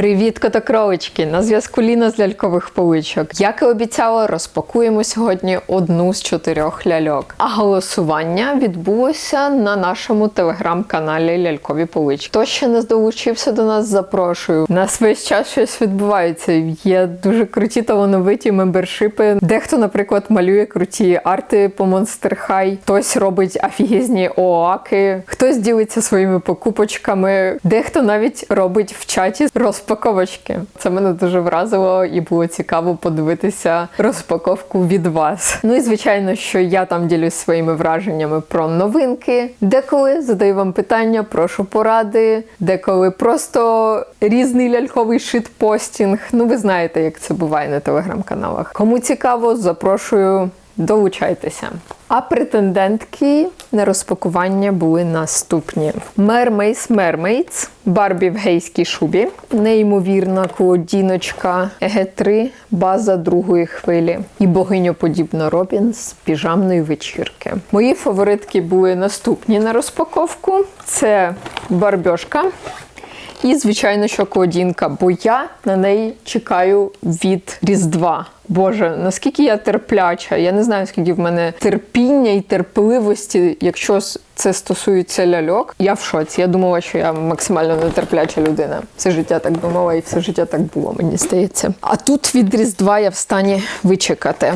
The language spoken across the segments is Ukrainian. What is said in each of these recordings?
Привіт, котокролички! На зв'язку Ліна з лялькових поличок. Як і обіцяла, розпакуємо сьогодні одну з чотирьох ляльок. А голосування відбулося на нашому телеграм-каналі Лялькові полички. Хто ще не долучився до нас, запрошую. Нас весь час щось відбувається. Є дуже круті талановиті мембершипи. Дехто, наприклад, малює круті арти по Monster High, хтось робить афігізні оаки, хтось ділиться своїми покупочками, дехто навіть робить в чаті розпаковочки. Це мене дуже вразило і було цікаво подивитися розпаковку від вас. Ну і звичайно, що я там ділюсь своїми враженнями про новинки. Деколи задаю вам питання, прошу поради, деколи просто різний ляльковий шитпостінг. Ну, ви знаєте, як це буває на телеграм-каналах. Кому цікаво, запрошую. Долучайтеся. А претендентки на розпакування були наступні: Mermaids Mermaids, Барбі в гейській шубі, неймовірна клодіночка ЕГ3, база другої хвилі і богиньоподібна Робін з піжамної вечірки. Мої фаворитки були наступні на розпаковку: це Барбьошка. І, звичайно, що Клодінка, бо я на неї чекаю від Різдва. Боже, наскільки я терпляча. Я не знаю, скільки в мене терпіння і терпеливості, якщо це стосується ляльок. Я в шоці. Я думала, що я максимально нетерпляча людина. Все життя так думала, і все життя так було, мені здається. А тут від Різдва я в стані вичекати.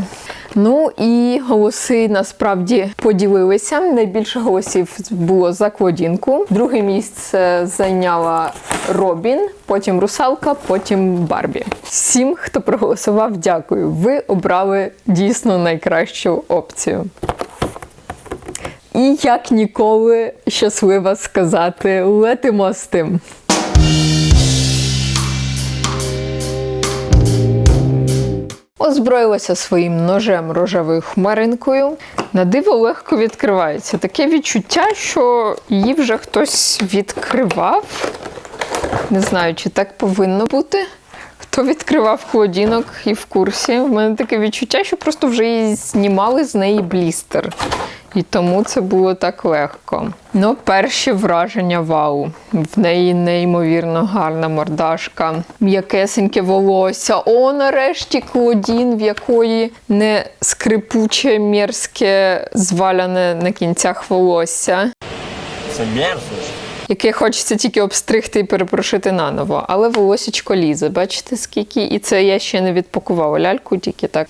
Ну і голоси насправді поділилися. Найбільше голосів було за Клодінку. Друге місце зайняла Робін, потім Русалка, потім Барбі. Всім, хто проголосував, дякую. Ви обрали дійсно найкращу опцію. І як ніколи щаслива сказати, летимо з тим. Озброїлася своїм ножем рожевою хмаринкою. На диво легко відкривається. Таке відчуття, що її вже хтось відкривав. Не знаю, чи так повинно бути. Хто відкривав холодінок і в курсі. В мене таке відчуття, що просто вже її знімали з неї блістер. І тому це було так легко. Ну, перші враження вау. В неї неймовірно гарна мордашка, м'якесеньке волосся. О, нарешті Клодін, в якої не скрипуче, мерзке, зваляне на кінцях волосся Це мерзость. Яке хочеться тільки обстригти і перепрошити наново. Але волосічко лізе. Бачите, скільки? І це я ще не відпакувала ляльку, тільки так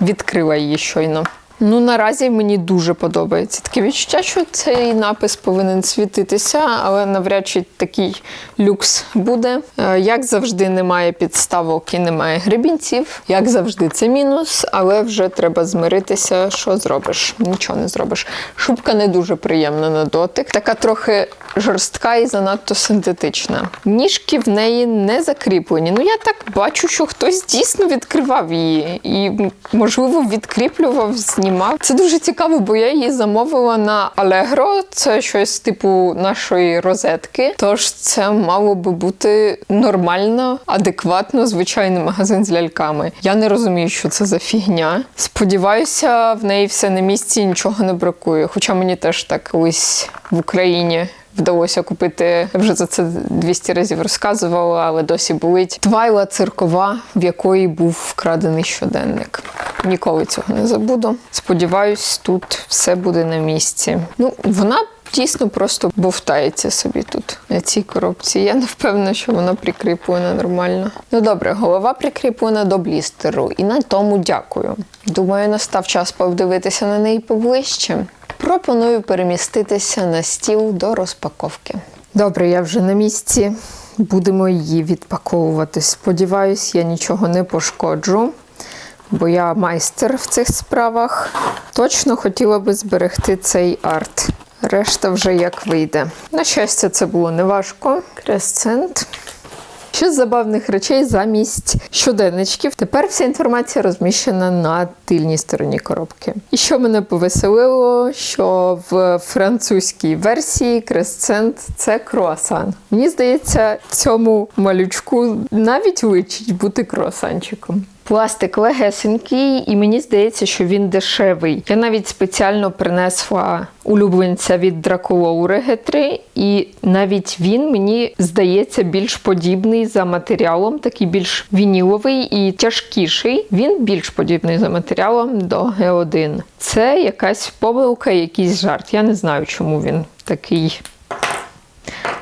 відкрила її щойно. Ну, наразі мені дуже подобається. Таке відчуття, що цей напис повинен світитися, але навряд чи такий люкс буде. Е, Як завжди, немає підставок і немає гребінців. Як завжди, це мінус, але вже треба змиритися, що зробиш. Нічого не зробиш. Шубка не дуже приємна на дотик, така трохи жорстка і занадто синтетична. Ніжки в неї не закріплені. Ну я так бачу, що хтось дійсно відкривав її і, можливо, відкріплював, знімав. Це дуже цікаво, бо я її замовила на Allegro. Це щось типу нашої розетки. Тож це мало би бути нормально, адекватно, звичайний магазин з ляльками. Я не розумію, що це за фігня. Сподіваюся, в неї все на місці, нічого не бракує. Хоча мені теж так колись в Україні вдалося купити. Вже за це 200 разів розказувала, але досі болить. Твайла циркова, в якої був вкрадений щоденник. Ніколи цього не забуду. Сподіваюсь, тут все буде на місці. Ну, вона. Дійсно просто бовтається собі тут на цій коробці. Я не впевнена, що вона прикріплена нормально. Ну добре, голова прикріплена до блістеру, і на тому дякую. Думаю, настав час подивитися на неї поближче. Пропоную переміститися на стіл до розпаковки. Добре, я вже на місці. Будемо її відпаковувати. Сподіваюсь, я нічого не пошкоджу, бо я майстер в цих справах. Точно хотіла би зберегти цей арт. Решта вже як вийде. На щастя, це було неважко. Кресцент. Ще з забавних речей замість щоденничків. Тепер вся інформація розміщена на тильній стороні коробки. І що мене повеселило, що в французькій версії кресцент це круасан. Мені здається, цьому малючку навіть личить бути круасанчиком. Пластик легесенький, і мені здається, що він дешевий. Я навіть спеціально принесла улюбленця від Дракулоури Г3, і навіть він мені здається більш подібний за матеріалом, такий більш вініловий і тяжкіший. Він більш подібний за матеріалом до Г1. Це якась помилка, якийсь жарт. Я не знаю, чому він такий.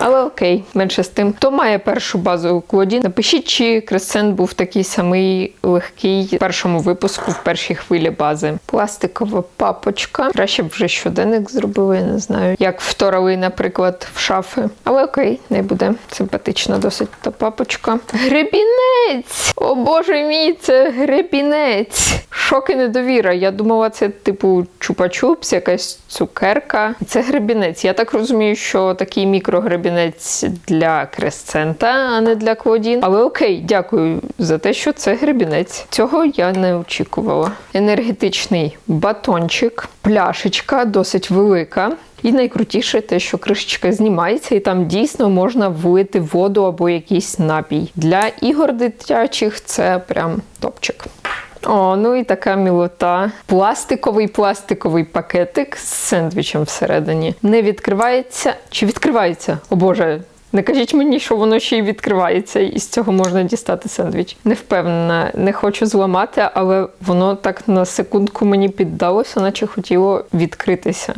Але окей, менше з тим. Хто має першу базу у Клоді? Напишіть, чи Кресцент був такий самий легкий в першому випуску, в першій хвилі бази. Пластикова папочка. Краще б вже щоденник зробили, я не знаю. Як вторили, наприклад, в шафи. Але окей, не буде. Симпатична досить та папочка. Гребінець! О боже мій, це гребінець! Шок і недовіра. Я думала, це типу чупа-чупс, якась цукерка. Це гребінець. Я так розумію, що такий мікрогребінець для кресцента, а не для Клодін. Але окей, дякую за те, що це гребінець. Цього я не очікувала. Енергетичний батончик, пляшечка досить велика. І найкрутіше те, що кришечка знімається, і там дійсно можна влити воду або якийсь напій. Для ігор дитячих це прям топчик. О, ну і така мілота. Пластиковий пластиковий пакетик з сендвічем всередині. Не відкривається. Чи відкривається? О Боже. Не кажіть мені, що воно ще й відкривається, і з цього можна дістати сендвіч. Не впевнена, не хочу зламати, але воно так на секундку мені піддалося, наче хотіло відкритися.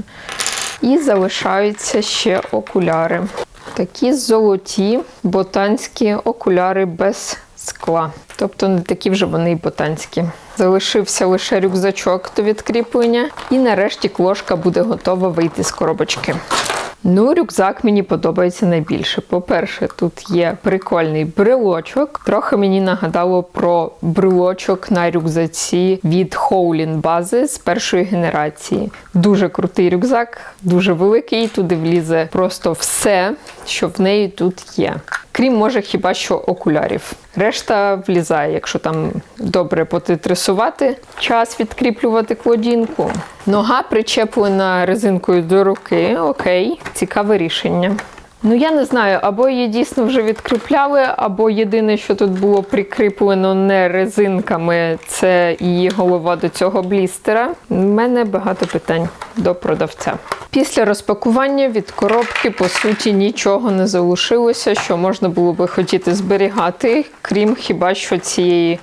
І залишаються ще окуляри. Такі золоті ботанські окуляри без скла. Тобто не такі вже вони й ботанські. Залишився лише рюкзачок до відкріплення, і нарешті клошка буде готова вийти з коробочки. Ну, рюкзак мені подобається найбільше. По-перше, тут є прикольний брелочок. Трохи мені нагадало про брелочок на рюкзаці від Howlin бази з першої генерації. Дуже крутий рюкзак, дуже великий. Туди влізе просто все, що в неї тут є. Крім може хіба що окулярів. Решта влізає, якщо там добре потитрисувати, час відкріплювати клодінку. Нога причеплена резинкою до руки. Окей, цікаве рішення. Ну я не знаю, або її дійсно вже відкріпляли, або єдине, що тут було прикріплено не резинками, це її голова до цього блістера. У мене багато питань до продавця. Після розпакування від коробки, по суті, нічого не залишилося, що можна було би хотіти зберігати, крім хіба що цієї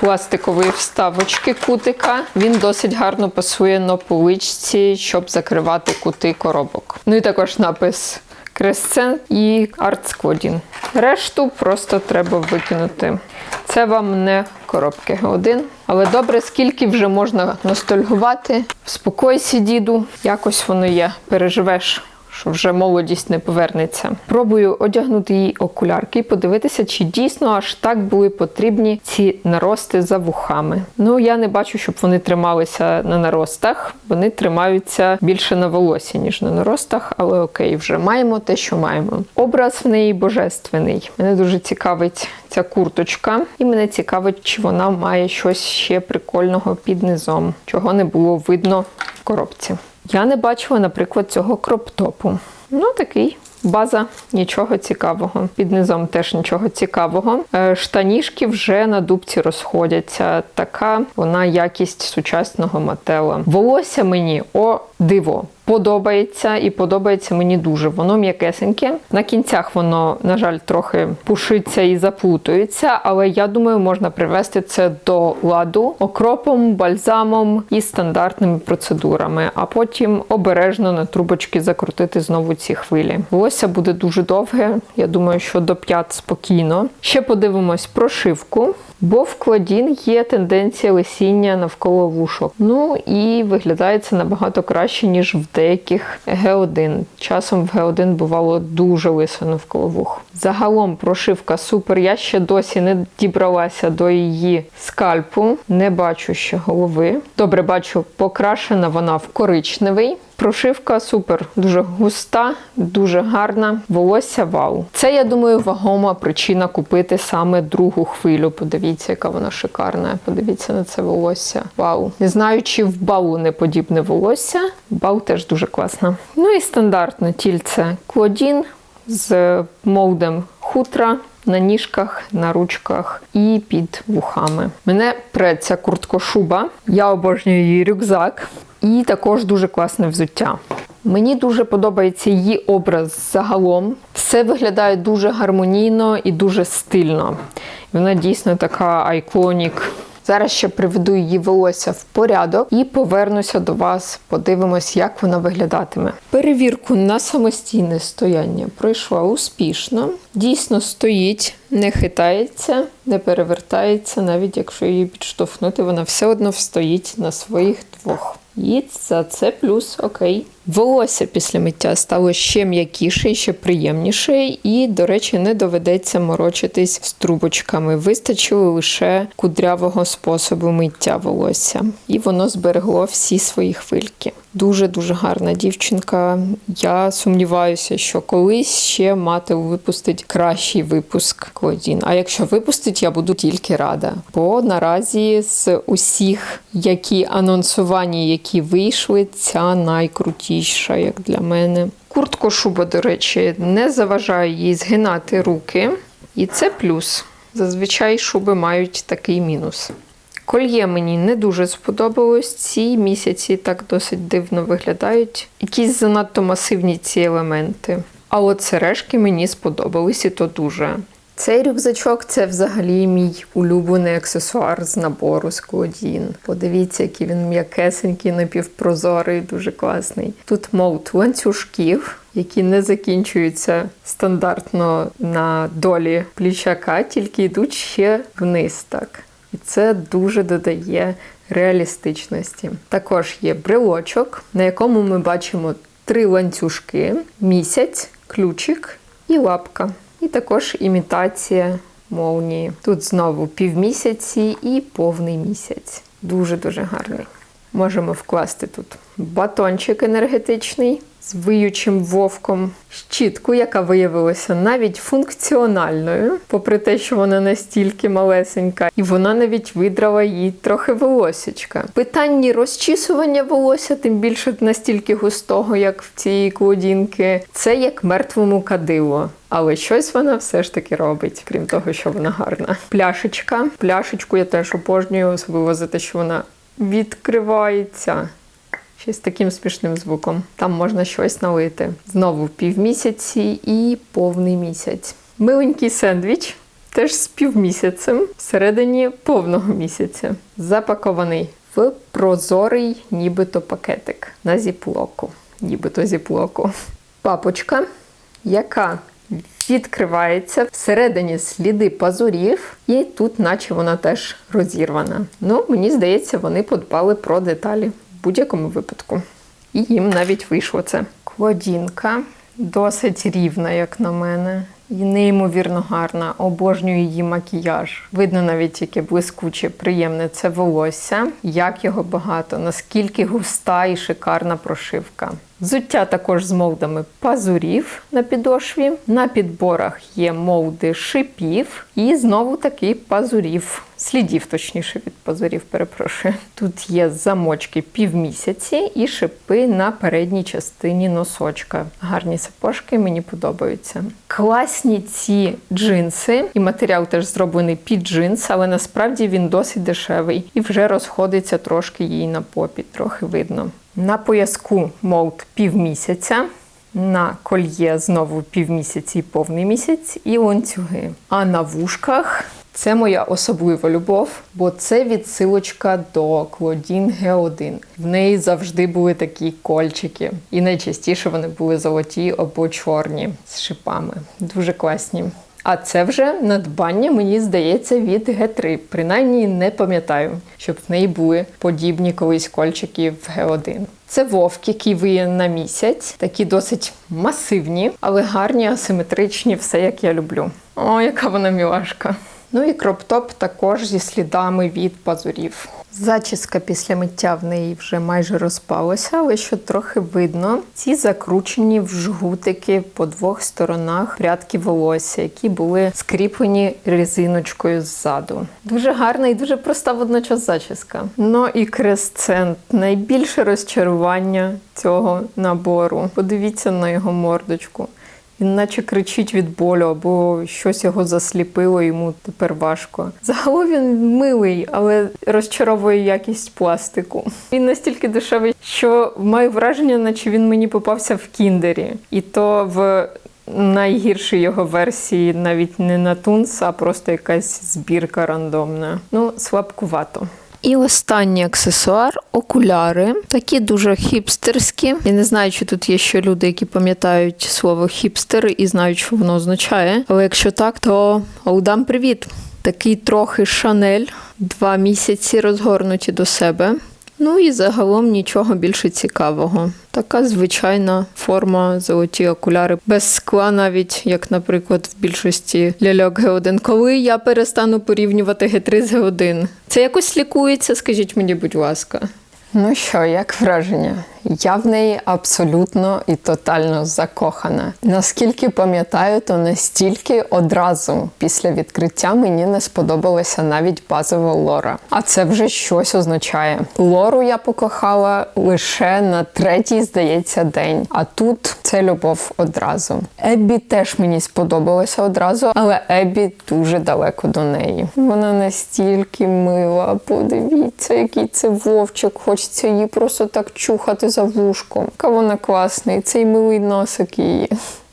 пластикової вставочки кутика. Він досить гарно пасує на поличці, щоб закривати кути коробок. Ну і також напис Кресцен і Артскодін. Решту просто треба викинути. Це вам не коробки Г1. Але добре, скільки вже можна ностальгувати. Спокойся, діду, якось воно є. Переживеш. Що вже молодість не повернеться. Пробую одягнути їй окулярки і подивитися, чи дійсно аж так були потрібні ці нарости за вухами. Ну я не бачу, щоб вони трималися на наростах. Вони тримаються більше на волосі, ніж на наростах, але окей, вже маємо те, що маємо. Образ в неї божественний. Мене дуже цікавить ця курточка, і мене цікавить, чи вона має щось ще прикольного під низом, чого не було видно в коробці. Я не бачила, наприклад, цього кроптопу. Ну, такий. База нічого цікавого. Під низом теж нічого цікавого. Е, Штаніжки вже на дубці розходяться. Така вона якість сучасного матела. Волосся мені о диво. Подобається і подобається мені дуже. Воно м'якесеньке. На кінцях воно, на жаль, трохи пушиться і заплутується, але я думаю, можна привести це до ладу окропом, бальзамом і стандартними процедурами, а потім обережно на трубочки закрутити знову ці хвилі. Волосся буде дуже довге. Я думаю, що до п'ят спокійно. Ще подивимось прошивку. Бо в кладін є тенденція лисіння навколо вушок. Ну і виглядає це набагато краще, ніж в деяких Г1. Часом в Г1 бувало дуже лисо навколо вух. Загалом прошивка супер. Я ще досі не дібралася до її скальпу. Не бачу ще голови. Добре, бачу, покрашена вона в коричневий. Прошивка супер, дуже густа, дуже гарна. Волосся вау. Це, я думаю, вагома причина купити саме другу хвилю. Подивіться, яка вона шикарна. Подивіться на це волосся. Вау. Не знаю, чи в балу не подібне волосся. Бал теж дуже класна. Ну і стандартне тільце Клодін з молдем хутра. на ніжках, на ручках і під вухами. Мене преться курткошуба. Я обожнюю її рюкзак. І також дуже класне взуття. Мені дуже подобається її образ загалом. Все виглядає дуже гармонійно і дуже стильно. Вона дійсно така айконік. Зараз ще приведу її волосся в порядок і повернуся до вас. Подивимось, як вона виглядатиме. Перевірку на самостійне стояння пройшла успішно. Дійсно стоїть, не хитається, не перевертається, навіть якщо її підштовхнути, вона все одно встоїть на своїх двох. І за це плюс окей. Волосся після миття стало ще м'якіше і ще приємніше, і, до речі, не доведеться морочитись з трубочками. Вистачило лише кудрявого способу миття волосся, і воно зберегло всі свої хвильки. Дуже дуже гарна дівчинка. Я сумніваюся, що колись ще мати випустить кращий випуск Клодін. А якщо випустить, я буду тільки рада. Бо наразі з усіх, які анонсовані, які вийшли, ця найкрутіша, як для мене. Куртко шуба, до речі, не заважає їй згинати руки, і це плюс. Зазвичай шуби мають такий мінус. Кольє мені не дуже сподобалось. Ці місяці так досить дивно виглядають. Якісь занадто масивні ці елементи. А от сережки мені сподобались і то дуже. Цей рюкзачок це взагалі мій улюблений аксесуар з набору з. Подивіться, який він м'якесенький, напівпрозорий, дуже класний. Тут молт ланцюжків, які не закінчуються стандартно на долі плічака, тільки йдуть ще вниз так. І це дуже додає реалістичності. Також є брелочок, на якому ми бачимо три ланцюжки: місяць, ключик і лапка. І також імітація молнії. Тут знову півмісяці і повний місяць. Дуже-дуже гарний. Можемо вкласти тут батончик енергетичний з виючим вовком, щітку, яка виявилася навіть функціональною, попри те, що вона настільки малесенька, і вона навіть видрала їй трохи волосечка. Питанні розчісування волосся, тим більше настільки густого, як в цієї клодінки, це як мертвому кадило. Але щось вона все ж таки робить, крім того, що вона гарна. Пляшечка. Пляшечку я теж обожнюю, особливо за те, що вона відкривається. Ще з таким смішним звуком. Там можна щось налити. Знову півмісяці і повний місяць. Миленький сендвіч, теж з півмісяцем, всередині повного місяця. Запакований в прозорий, нібито пакетик на зіплоку. Нібито зіплоку. Папочка, яка відкривається всередині сліди пазурів, і тут, наче вона теж розірвана. Ну, мені здається, вони подбали про деталі будь-якому випадку. І їм навіть вийшло це. Клодінка досить рівна, як на мене. І неймовірно гарна. Обожнюю її макіяж. Видно навіть яке блискуче, приємне це волосся, як його багато, наскільки густа і шикарна прошивка. Взуття також з молдами пазурів на підошві. На підборах є молди шипів і знову таки пазурів. Слідів, точніше, від пазурів, перепрошую. Тут є замочки півмісяці і шипи на передній частині носочка. Гарні сапожки, мені подобаються. Класні ці джинси, і матеріал теж зроблений під джинс, але насправді він досить дешевий і вже розходиться трошки їй на попі, трохи видно. На пояску молд півмісяця. На кольє знову півмісяці і повний місяць і ланцюги. А на вушках це моя особлива любов, бо це відсилочка до Клодін Г1. В неї завжди були такі кольчики, і найчастіше вони були золоті або чорні з шипами. Дуже класні. А це вже надбання, мені здається, від Г3. Принаймні не пам'ятаю, щоб в неї були подібні колись кольчики в Г1. Це вовки, ківи на місяць, такі досить масивні, але гарні, асиметричні, все як я люблю. О, яка вона мілашка. Ну і кроптоп також зі слідами від пазурів. Зачіска після миття в неї вже майже розпалася, але що трохи видно, ці закручені в жгутики по двох сторонах прядки волосся, які були скріплені резиночкою ззаду. Дуже гарна і дуже проста водночас зачіска. Ну і кресцент найбільше розчарування цього набору. Подивіться на його мордочку. Він наче кричить від болю, або щось його засліпило, йому тепер важко. Загалом він милий, але розчаровує якість пластику. Він настільки дешевий, що маю враження, наче він мені попався в кіндері. І то в найгіршій його версії навіть не на тунс, а просто якась збірка рандомна. Ну, слабкувато. І останній аксесуар окуляри. Такі дуже хіпстерські. Я не знаю, чи тут є ще люди, які пам'ятають слово хіпстер і знають, що воно означає. Але якщо так, то Олдам привіт! Такий трохи шанель, два місяці розгорнуті до себе. Ну і загалом нічого більше цікавого. Така звичайна форма, золоті окуляри, без скла, навіть як, наприклад, в більшості ляльок Г1. Коли я перестану порівнювати Г3 з Г1? Це якось лікується, скажіть мені, будь ласка. Ну що, як враження? Я в неї абсолютно і тотально закохана. Наскільки пам'ятаю, то настільки одразу після відкриття мені не сподобалася навіть базова лора. А це вже щось означає. Лору я покохала лише на третій, здається, день. А тут це любов одразу. Еббі теж мені сподобалося одразу, але Еббі дуже далеко до неї. Вона настільки мила. Подивіться, який це вовчик. Хочеться її просто так чухати за вушком. Яка вона класний, цей милий носик її.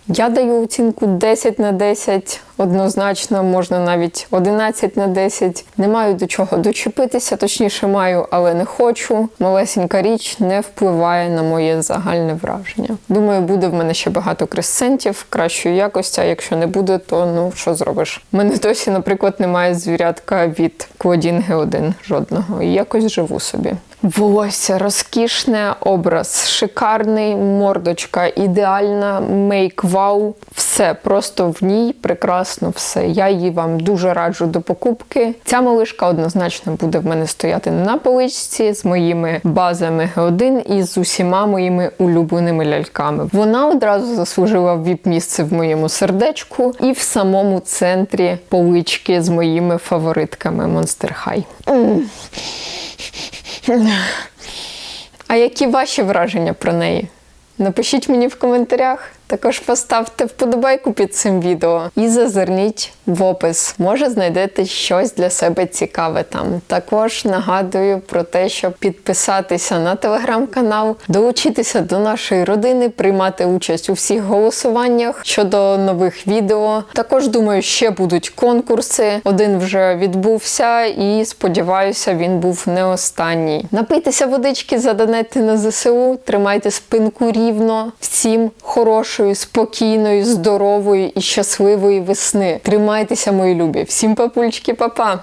Я даю оцінку 10 на 10, однозначно, можна навіть 11 на 10. Не маю до чого дочепитися, точніше маю, але не хочу. Малесенька річ не впливає на моє загальне враження. Думаю, буде в мене ще багато кресцентів кращої якості, а якщо не буде, то ну що зробиш? У мене досі, наприклад, немає звірятка від Клодін Г1 жодного. І якось живу собі. Волосся розкішне, образ шикарний, мордочка ідеальна, мейк вау. Все просто в ній прекрасно все. Я її вам дуже раджу до покупки. Ця малишка однозначно буде в мене стояти на поличці з моїми базами Г1 і з усіма моїми улюбленими ляльками. Вона одразу заслужила віп-місце в моєму сердечку і в самому центрі полички з моїми фаворитками Monster High. А які ваші враження про неї? Напишіть мені в коментарях. Також поставте вподобайку під цим відео і зазирніть в опис. Може знайдете щось для себе цікаве там. Також нагадую про те, щоб підписатися на телеграм-канал, долучитися до нашої родини, приймати участь у всіх голосуваннях щодо нових відео. Також думаю, ще будуть конкурси. Один вже відбувся, і сподіваюся, він був не останній. Напийтеся водички, задонетьте на ЗСУ, тримайте спинку рівно. Всім хорошої, спокійної, здорової і щасливої весни. Тримайтеся, мої любі. Всім папульчики, па-па!